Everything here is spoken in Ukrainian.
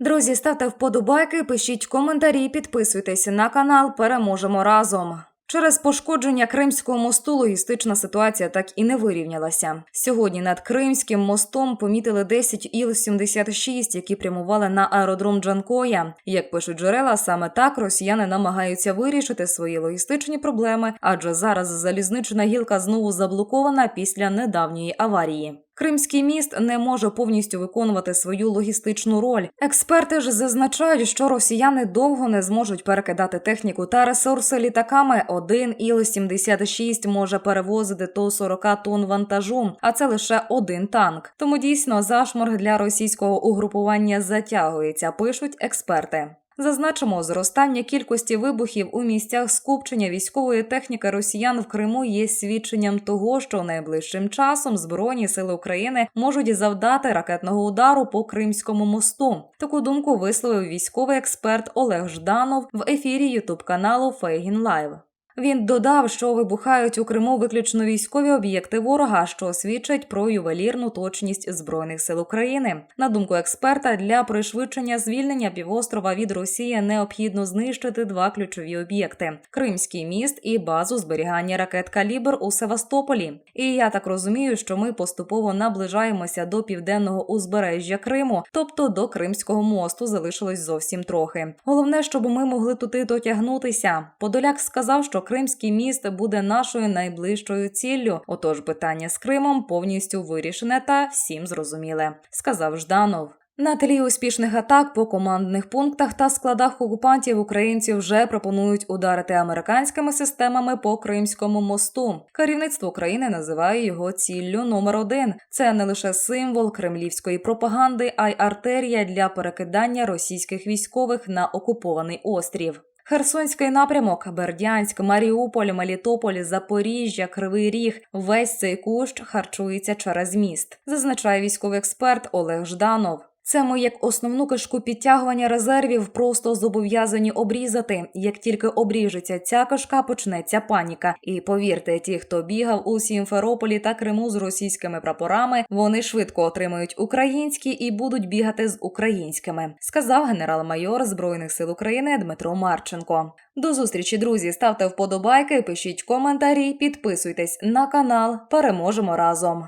Друзі, ставте вподобайки, пишіть коментарі, підписуйтесь на канал. Переможемо разом. Через пошкодження Кримського мосту логістична ситуація так і не вирівнялася. Сьогодні над Кримським мостом помітили 10 Іл-76, які прямували на аеродром Джанкоя. Як пишуть джерела, саме так росіяни намагаються вирішити свої логістичні проблеми, адже зараз залізнична гілка знову заблокована після недавньої аварії. Кримський міст не може повністю виконувати свою логістичну роль. Експерти ж зазначають, що росіяни довго не зможуть перекидати техніку та ресурси літаками. Один Іл-76 може перевозити до 40 тонн вантажу, а це лише один танк. Тому дійсно зашморг для російського угрупування затягується, пишуть експерти. Зазначимо, зростання кількості вибухів у місцях скупчення військової техніки росіян в Криму є свідченням того, що найближчим часом збройні сили України можуть завдати ракетного удару по Кримському мосту. Таку думку висловив військовий експерт Олег Жданов в ефірі Ютуб каналу Фейгін Лайв. Він додав, що вибухають у Криму виключно військові об'єкти ворога, що свідчить про ювелірну точність збройних сил України. На думку експерта, для пришвидшення звільнення півострова від Росії необхідно знищити два ключові об'єкти: Кримський міст і базу зберігання ракет Калібр у Севастополі. І я так розумію, що ми поступово наближаємося до південного узбережжя Криму, тобто до Кримського мосту залишилось зовсім трохи. Головне, щоб ми могли туди дотягнутися. Подоляк сказав, що Кримський міст буде нашою найближчою ціллю. Отож, питання з Кримом повністю вирішене та всім зрозуміле, сказав Жданов. На тлі успішних атак по командних пунктах та складах окупантів українці вже пропонують ударити американськими системами по Кримському мосту. Керівництво України називає його ціллю номер один. Це не лише символ кремлівської пропаганди, а й артерія для перекидання російських військових на окупований острів. Херсонський напрямок, Бердянськ, Маріуполь, Мелітополь, Запоріжжя, Кривий Ріг. Весь цей кущ харчується через міст, зазначає військовий експерт Олег Жданов. Це ми як основну кишку підтягування резервів просто зобов'язані обрізати. Як тільки обріжеться ця кишка, почнеться паніка. І повірте, ті, хто бігав у Сімферополі та Криму з російськими прапорами, вони швидко отримають українські і будуть бігати з українськими, сказав генерал-майор збройних сил України Дмитро Марченко. До зустрічі, друзі. Ставте вподобайки, пишіть коментарі, підписуйтесь на канал. Переможемо разом.